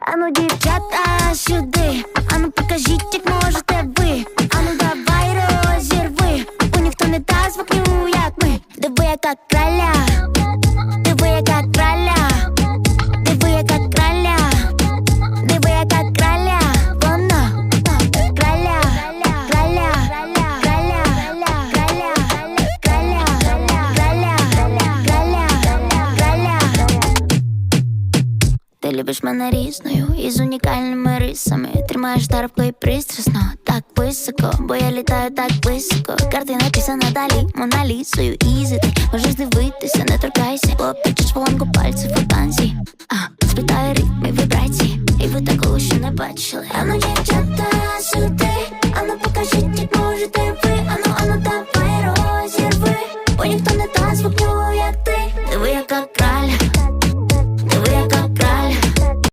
Ану, дівчата, сюди. Ану, покажіть, як можете ви. Ану, давай розірви. бо ніхто не дасть вогню, як ми. Диви, яка краля. Ти любиш мене різною і з унікальними рисами. Тримаєш дарбко і пристрасно, так високо, бо я літаю так високо. Карти пісана далі, моналісою ізи ти Можеш дивитися, не торкайся, бо полонку пальців у танці. А спитаю ритми, вібрації, і ви такого ще не бачили. Ану, дівчата, сюди, ану покажіть, як можете ви, ану, ану, давай розірви, бо ніхто не так звук, як ти, диви, яка